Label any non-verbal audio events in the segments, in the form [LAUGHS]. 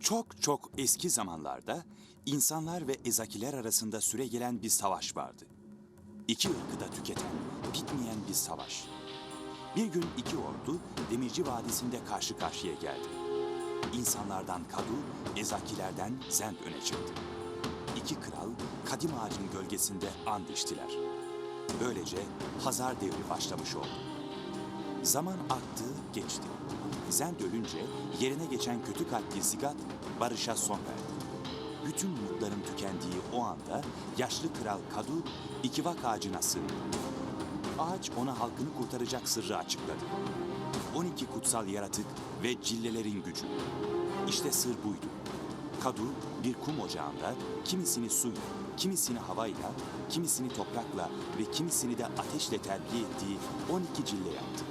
Çok çok eski zamanlarda insanlar ve ezakiler arasında süregelen bir savaş vardı. İki ırkı da tüketen, bitmeyen bir savaş. Bir gün iki ordu Demirci Vadisi'nde karşı karşıya geldi. İnsanlardan Kadu, ezakilerden Zend öne çıktı. İki kral kadim ağacın gölgesinde and içtiler. Böylece Hazar devri başlamış oldu. Zaman aktı, geçti. Zend ölünce yerine geçen kötü kalpli Zigat barışa son verdi. Bütün umutların tükendiği o anda yaşlı kral Kadu ikivak ağacına sığındı. Ağaç ona halkını kurtaracak sırrı açıkladı. 12 kutsal yaratık ve cillelerin gücü. İşte sır buydu. Kadu bir kum ocağında kimisini suyla, kimisini havayla, kimisini toprakla ve kimisini de ateşle terbiye ettiği 12 cille yaptı.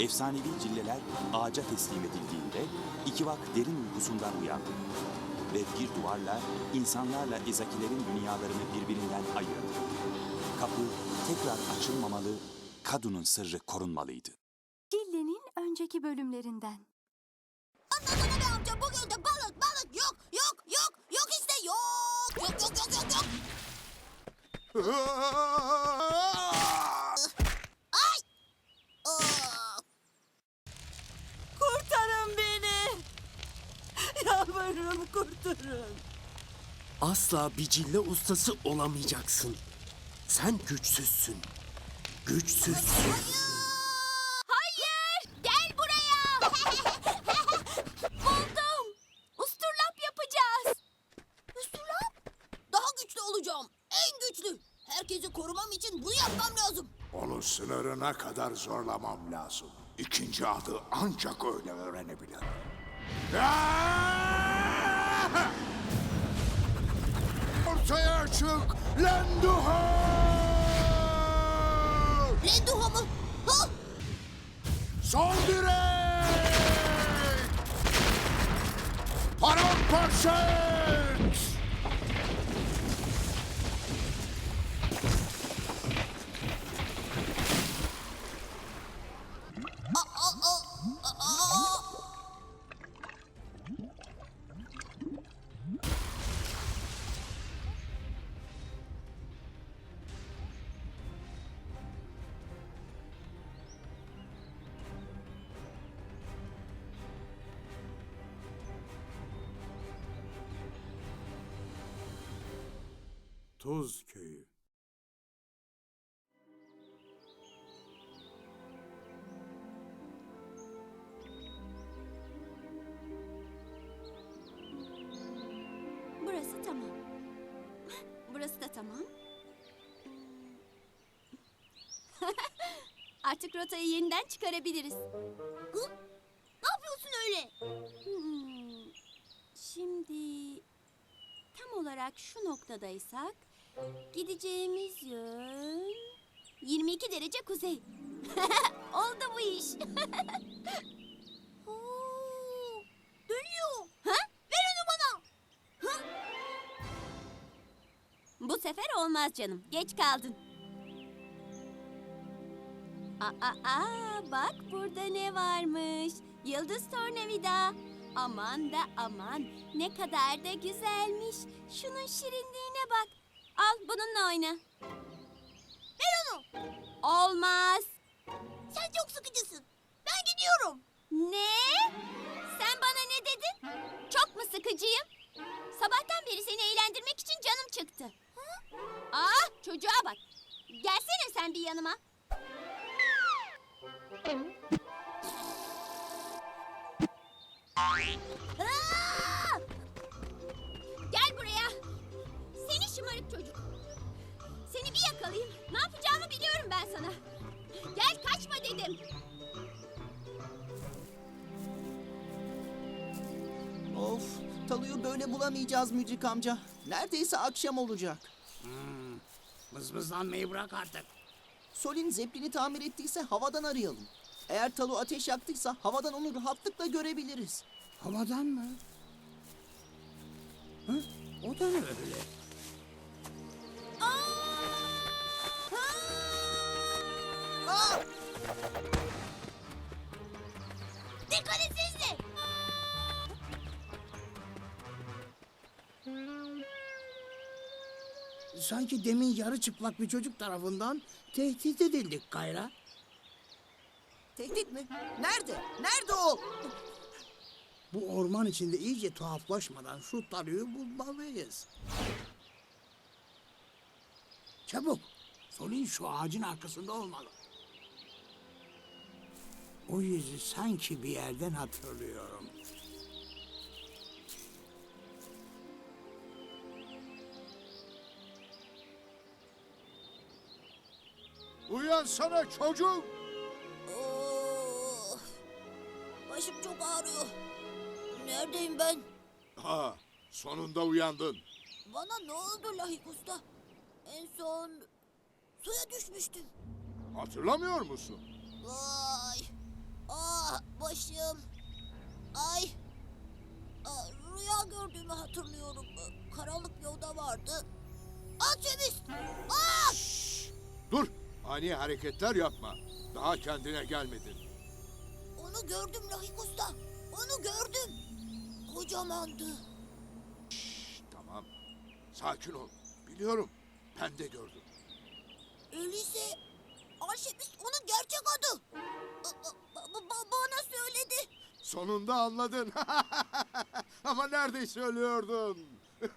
Efsanevi cilleler ağaca teslim edildiğinde iki vak derin uykusundan uyandı. Ve bir duvarla insanlarla ezakilerin dünyalarını birbirinden ayırdı. Kapı tekrar açılmamalı, Kadu'nun sırrı korunmalıydı. Cille'nin önceki bölümlerinden. Anladın mı amca bugün de balık balık yok yok yok yok işte yok yok yok yok yok yok. [LAUGHS] Ay! Aa! Kurtarın beni! Yalvarırım kurtarın. Asla bir cille ustası olamayacaksın. Sen güçsüzsün. Güçsüzsün. Hayır! Gel buraya! [LAUGHS] Buldum! Usturlap yapacağız. Usturlap? Daha güçlü olacağım. En güçlü. Herkesi korumam için bunu yapmam lazım. Onu sınırına kadar zorlamam lazım. İkinci adı ancak öyle öğrenebilir. Ah! Ortaya çık Lenduha! Lenduha mı? Ha? Sol direk! Paramparça Tuz Köyü Burası tamam. Burası da tamam. [LAUGHS] Artık rotayı yeniden çıkarabiliriz. Ne yapıyorsun öyle? Hmm, Şimdi tam olarak şu noktadaysak gideceğimiz yön 22 derece kuzey. [LAUGHS] Oldu bu iş. [LAUGHS] Oo, dönüyor. Ha? Ver onu bana. Ha? Bu sefer olmaz canım. Geç kaldın. Aa, aa, bak burada ne varmış. Yıldız tornavida. Aman da aman. Ne kadar da güzelmiş. Şunun şirinliğine bak. Al bununla oyna. Ver onu. Olmaz. Sen çok sıkıcısın. Ben gidiyorum. Ne? Sen bana ne dedin? Çok mu sıkıcıyım? Sabahtan beri seni eğlendirmek için canım çıktı. Ah çocuğa bak. Gelsene sen bir yanıma. Aa! Çocuk. Seni bir yakalayayım. Ne yapacağımı biliyorum ben sana. Gel kaçma dedim. Of, Talu'yu böyle bulamayacağız Mücrik amca. Neredeyse akşam olacak. Mızmızlanmayı bırak artık. Solin zeplini tamir ettiyse havadan arayalım. Eğer Talu ateş yaktıysa havadan onu rahatlıkla görebiliriz. Havadan mı? Hı? O da ne öyle? Aa! Dikkat. Sanki demin yarı çıplak bir çocuk tarafından tehdit edildik Kayra. Tehdit mi? Nerede? Nerede o? Bu orman içinde iyice tuhaflaşmadan şu tarıyı bulmalıyız. Çabuk. Solin şu ağacın arkasında olmalı. O yüzü sanki bir yerden hatırlıyorum. Uyansana çocuk. Oh, başım çok ağrıyor. Neredeyim ben? Ha, sonunda uyandın. Bana ne oldu Lahik Usta? En son suya düşmüştüm. Hatırlamıyor musun? Vay. Ah başım. Ay. Aa, rüya gördüğümü hatırlıyorum. Karanlık bir oda vardı. Alçemiz. Ah! Dur, ani hareketler yapma. Daha kendine gelmedin. Onu gördüm Lahik Usta. Onu gördüm. Kocamandı. Tamam, sakin ol. Biliyorum, ben de gördüm. Öyleyse Arşemis onun gerçek adı. Ba- ba- ba- bana söyledi. Sonunda anladın. [LAUGHS] Ama neredeyse ölüyordun. [LAUGHS]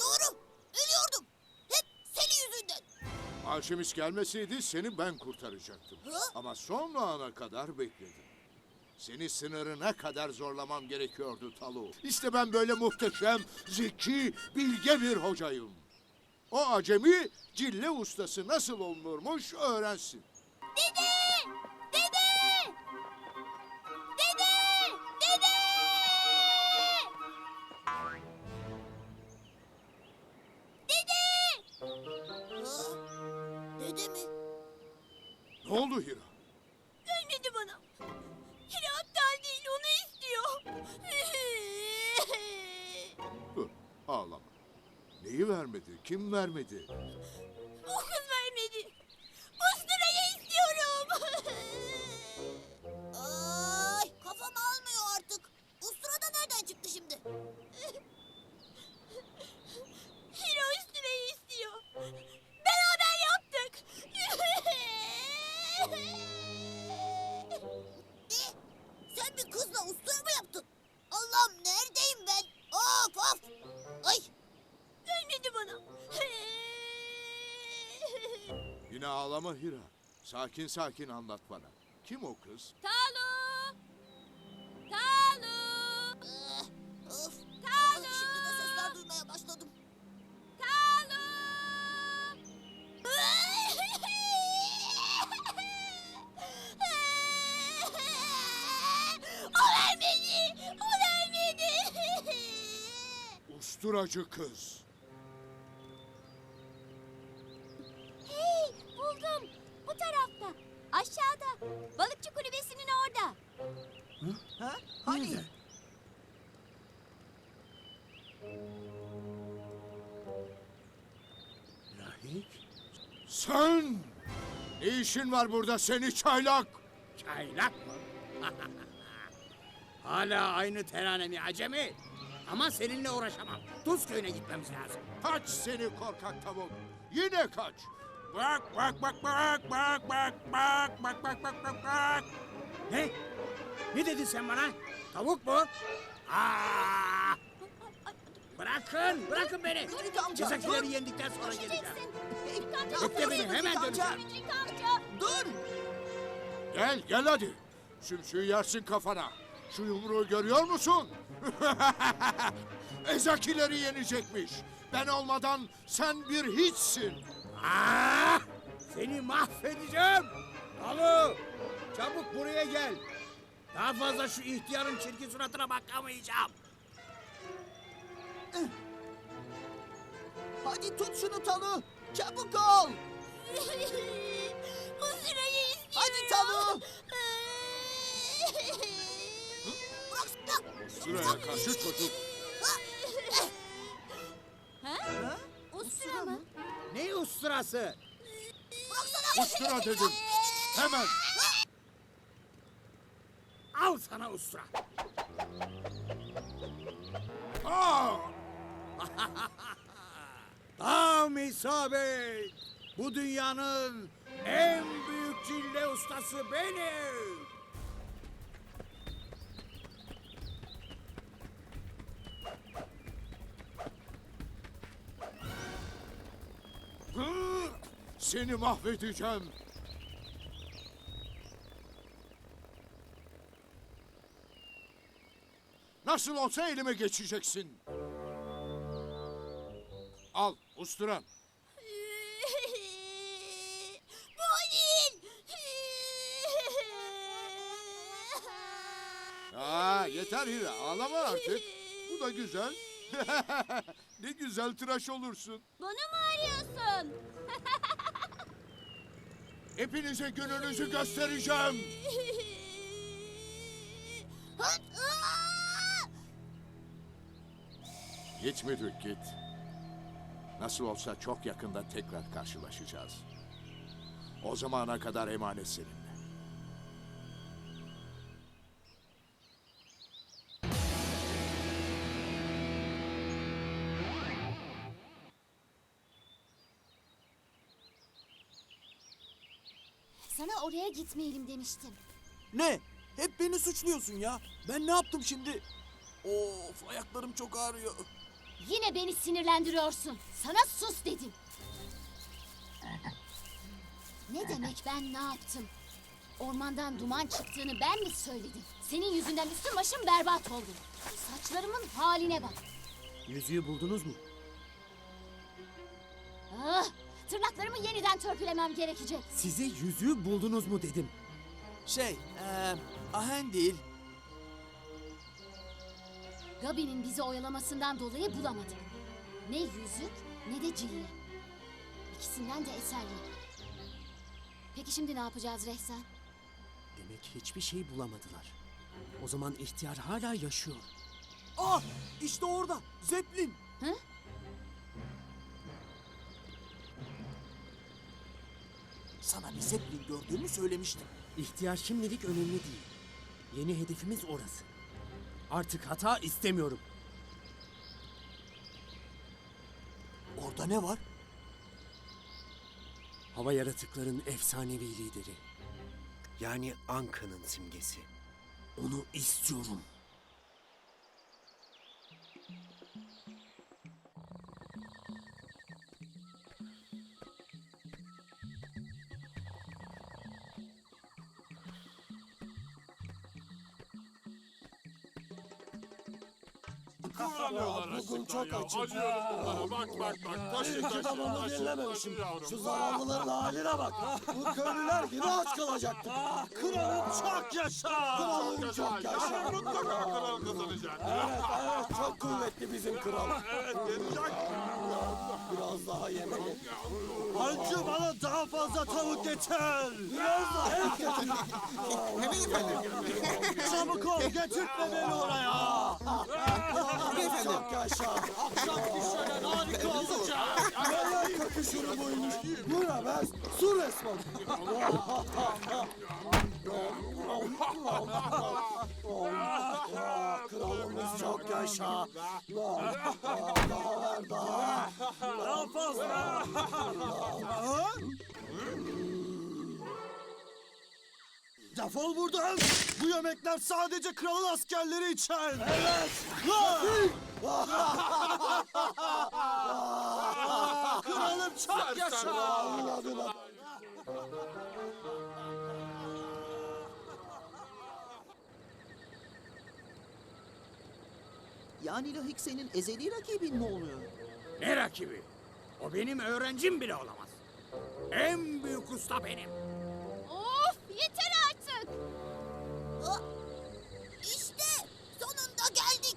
Doğru. Ölüyordum. Hep senin yüzünden. Arşemis gelmeseydi seni ben kurtaracaktım. Hı? Ama son ana kadar bekledim. Seni sınırına kadar zorlamam gerekiyordu Talu. İşte ben böyle muhteşem, zeki, bilge bir hocayım. O acemi cille ustası nasıl olunurmuş öğrensin. Dede! Dede! Dede! Dede! Dede! Dede mi? Ne oldu Hira? Vermedi, kim vermedi? Yine ağlama Hira. Sakin sakin anlat bana. Kim o kız? Talu! Talu! Of. Talu! Şimdi de sesler duymaya başladım. Talu! o vermedi. O vermedi. Usturacı kız. Sen! Ne işin var burada seni çaylak? çaylak mı? Hala aynı teranemi acemi. Ama seninle uğraşamam. Tuz köyüne gitmemiz lazım. Kaç seni korkak tavuk. Yine kaç. Bak bak bak bak bak bak bak bak bak bak bak bak. Ne? Ne dedin sen bana? Tavuk mu? Aa! Bırakın, bırakın beni. Müdrik amca, Cezakileri yendikten sonra geleceğim. Ne Bekle beni, hemen döneceğim. Müdrik amca. Dur! Gel gel hadi. Sümsüğü yersin kafana. Şu yumruğu görüyor musun? [LAUGHS] Ezakileri yenecekmiş. Ben olmadan sen bir hiçsin. Aa! Seni mahvedeceğim. Alu, çabuk buraya gel. Daha fazla şu ihtiyarın çirkin suratına bakamayacağım. Hadi tut şunu Talu. Çabuk ol. [LAUGHS] Bu süreyi izliyorum. Hadi Talu. [LAUGHS] Süreye karşı çocuk. Ustura? Ne usturası? Ustura dedim. Hemen. Al sana ustura. Aa! [LAUGHS] Tam isabet. Bu dünyanın en büyük cille ustası benim. Seni mahvedeceğim. Nasıl olsa elime geçeceksin. Al ustura. Bu o değil. Aa, yeter Hira ağlama artık. Bu da güzel. [LAUGHS] ne güzel tıraş olursun. Bana mı arıyorsun? [LAUGHS] Hepinize gününüzü göstereceğim. [LAUGHS] Git müdür git. Nasıl olsa çok yakında tekrar karşılaşacağız. O zamana kadar emanet seninle. Sana oraya gitmeyelim demiştim. Ne? Hep beni suçluyorsun ya. Ben ne yaptım şimdi? Of ayaklarım çok ağrıyor. Yine beni sinirlendiriyorsun. Sana sus dedim. Ne demek ben ne yaptım? Ormandan duman çıktığını ben mi söyledim? Senin yüzünden üstüm başım berbat oldu. Saçlarımın haline bak. Yüzüğü buldunuz mu? Ah, tırnaklarımı yeniden törpülemem gerekecek. Size yüzüğü buldunuz mu dedim. Şey, eee ahen değil. Gabi'nin bizi oyalamasından dolayı bulamadık. Ne yüzük ne de cilli. İkisinden de eser yok. Peki şimdi ne yapacağız Rehsen? Demek hiçbir şey bulamadılar. O zaman ihtiyar hala yaşıyor. Ah işte orada. Zeppelin. Hı? Sana bir Zeppelin gördüğümü söylemiştim. İhtiyar şimdilik önemli değil. Yeni hedefimiz orası. Artık hata istemiyorum. Orada ne var? Hava yaratıkların efsanevi lideri. Yani Anka'nın simgesi. Onu istiyorum. Bugün çok açım. Bak bak bak. Taşı taşı taşı. dinlememişim. Şu zavallıların haline bak. Bu köylüler gibi aç kalacaktık. Kralım çok yaşa. Kralım çok yaşa. Mutlaka kral kazanacak. Evet evet çok kuvvetli bizim kral. Evet Biraz daha yemeği. Hancı bana daha fazla tavuk getir. Biraz daha et getir. Çabuk ol getirtme beni oraya. Çok yaşa. Akşamki şölen harika olacak. Neler kakışır buymuş. Göremez. Su resmen. Kralımız çok yaşa. Daha ver daha. Fazla. Defol buradan. Bu yemekler sadece kralın askerleri için. Evet. Kralım çok yaşa. Yani Lahik senin ezeli rakibin mi oluyor? Ne rakibi? O benim öğrencim bile olamaz. En büyük usta benim. Of yeter artık. İşte sonunda geldik.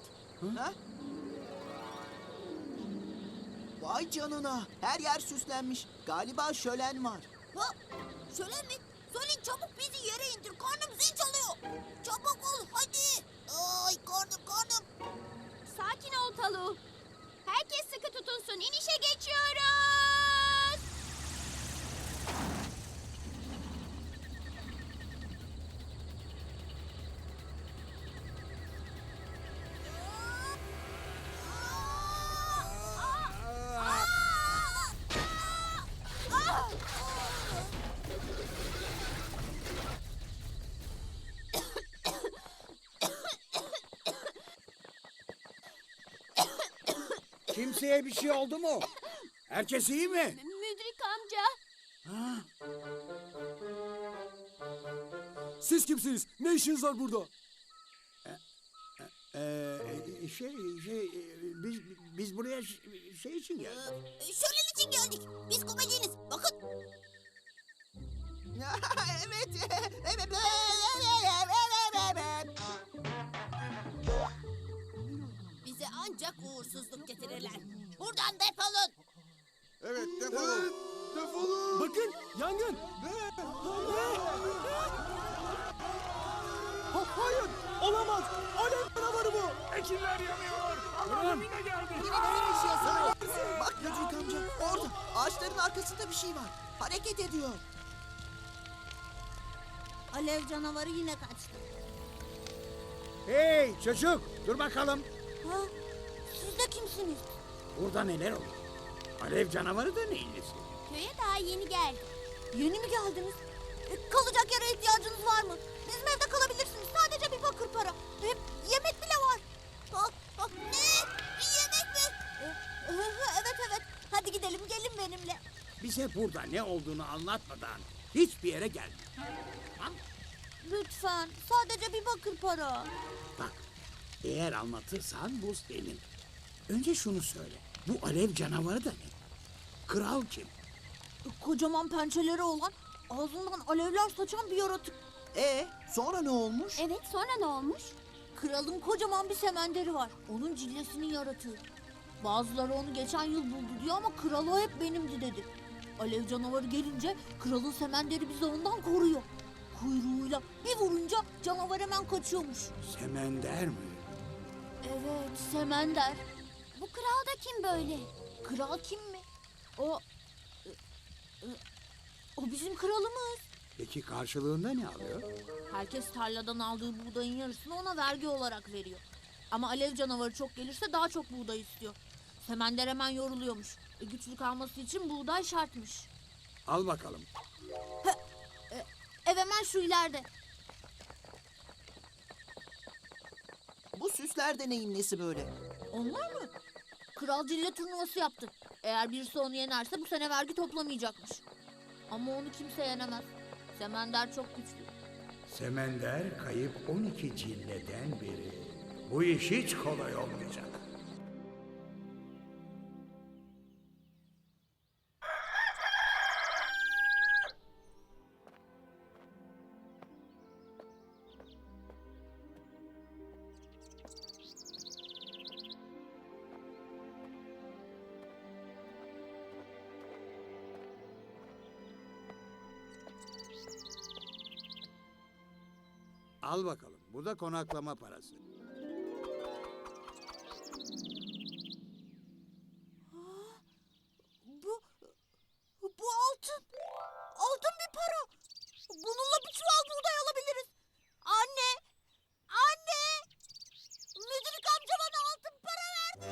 Ha? Vay canına. Her yer süslenmiş. Galiba şölen var. Ha, şöyle mi? Solin çabuk bizi yere indir. Karnım zil çalıyor. Çabuk ol hadi. Ay karnım karnım. Sakin ol Talu. Herkes sıkı tutunsun. İnişe geçiyoruz. Aa! Kimseye bir şey oldu mu? Herkes iyi mi? Müdrik amca. Ha? Siz kimsiniz? Ne işiniz var burada? Ee, şey, şey, e, biz, biz buraya şey için geldik. Şölen için geldik. Biz komediniz. Bakın. [LAUGHS] evet, evet, evet, evet. Ancak uğursuzluk getirirler. Buradan defolun. Evet defolun. Defolun. Bakın yangın. Ha, hayır olamaz. Alev canavarı bu. Ekinler yanıyor. Allah'ım yine geldi. Bak Müdrik amca orada ağaçların arkasında bir şey var. Hareket ediyor. Alev canavarı yine kaçtı. Hey çocuk dur bakalım. Ha? Siz de kimsiniz? Burada neler oluyor? Alev canavarı da neyin nesi? Köye daha yeni geldik. Yeni mi geldiniz? E, kalacak yere ihtiyacınız var mı? Bizim evde kalabilirsiniz. Sadece bir bakır para. Hem yemek bile var. ne? Yemek mi? evet evet. Hadi gidelim gelin benimle. Bize burada ne olduğunu anlatmadan hiçbir yere gelme. Tamam mı? Lütfen. Sadece bir bakır para. Bak eğer anlatırsan bu senin. Önce şunu söyle. Bu alev canavarı da ne? Kral kim? Kocaman pençeleri olan, ağzından alevler saçan bir yaratık. E sonra ne olmuş? Evet sonra ne olmuş? Kralın kocaman bir semenderi var. Onun cillesini yaratıyor. Bazıları onu geçen yıl buldu diyor ama kral o hep benimdi dedi. Alev canavarı gelince kralın semenderi bizi ondan koruyor. Kuyruğuyla bir vurunca canavar hemen kaçıyormuş. Semender mi? Evet semender. Bu kral da kim böyle? Kral kim mi? O... O bizim kralımız. Peki karşılığında ne alıyor? Herkes tarladan aldığı buğdayın yarısını ona vergi olarak veriyor. Ama alev canavarı çok gelirse daha çok buğday istiyor. Semender hemen yoruluyormuş. E, güçlü kalması için buğday şartmış. Al bakalım. Ev hemen şu ileride. Bu süsler de neyin nesi böyle? Onlar mı? Kral cille turnuvası yaptı. Eğer birisi onu yenerse bu sene vergi toplamayacakmış. Ama onu kimse yenemez. Semender çok güçlü. Semender kayıp 12 cilleden biri. Bu iş hiç kolay olmayacak. Al bakalım. Bu da konaklama parası. Bu, bu altın. Altın bir para. Bununla bir çuval buğday alabiliriz. Anne, anne. Müdürlük amca bana altın para verdi.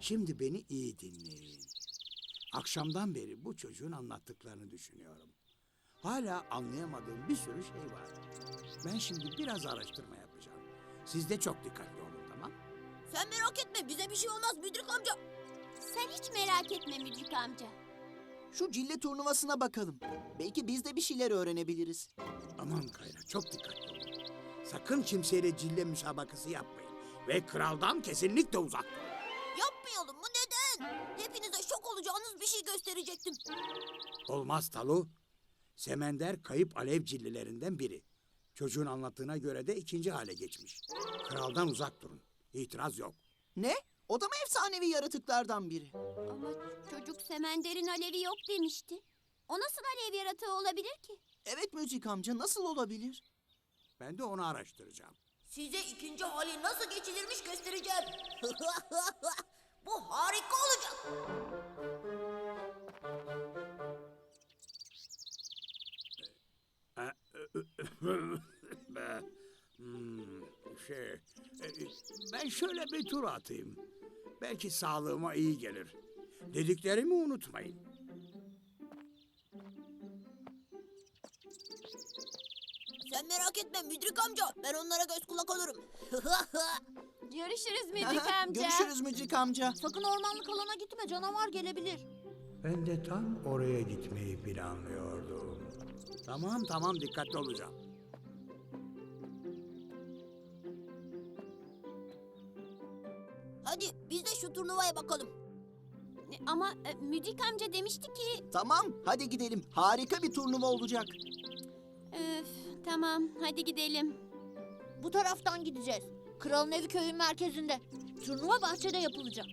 Şimdi beni iyi dinleyin. Akşamdan beri bu çocuğun anlattıklarını düşünüyorum. Hala anlayamadığım bir sürü şey var. Ben şimdi biraz araştırma yapacağım. Siz de çok dikkatli olun tamam? Sen merak etme bize bir şey olmaz müdürlük amca. Sen hiç merak etme müdürlük amca. Şu cille turnuvasına bakalım. Belki biz de bir şeyler öğrenebiliriz. Aman Kayra çok dikkatli olun. Sakın kimseyle cille müsabakası yapmayın. Ve kraldan kesinlikle uzak durun. Yapmayalım mı neden? Hepinize şok olacağınız bir şey gösterecektim. Olmaz Talu. Semender kayıp alev cillilerinden biri. Çocuğun anlattığına göre de ikinci hale geçmiş. Kraldan uzak durun. İtiraz yok. Ne? O da mı efsanevi yaratıklardan biri? Ama çocuk Semender'in alevi yok demişti. O nasıl alev yaratığı olabilir ki? Evet Müzik amca nasıl olabilir? Ben de onu araştıracağım. Size ikinci hali nasıl geçilirmiş göstereceğim. [LAUGHS] Bu harika olacak. Şey, e, ben şöyle bir tur atayım. Belki sağlığıma iyi gelir. Dediklerimi unutmayın. Sen merak etme müdrik amca. Ben onlara göz kulak olurum. [LAUGHS] Görüşürüz Müdrik amca. Görüşürüz Müdrik amca. Sakın ormanlık alana gitme canavar gelebilir. Ben de tam oraya gitmeyi planlıyordum. Tamam tamam dikkatli olacağım. Hadi biz de şu turnuvaya bakalım. Ama e, Müdrik amca demişti ki... Tamam hadi gidelim. Harika bir turnuva olacak. Öf, tamam hadi gidelim. Bu taraftan gideceğiz. Kralın evi köyün merkezinde. Turnuva bahçede yapılacak.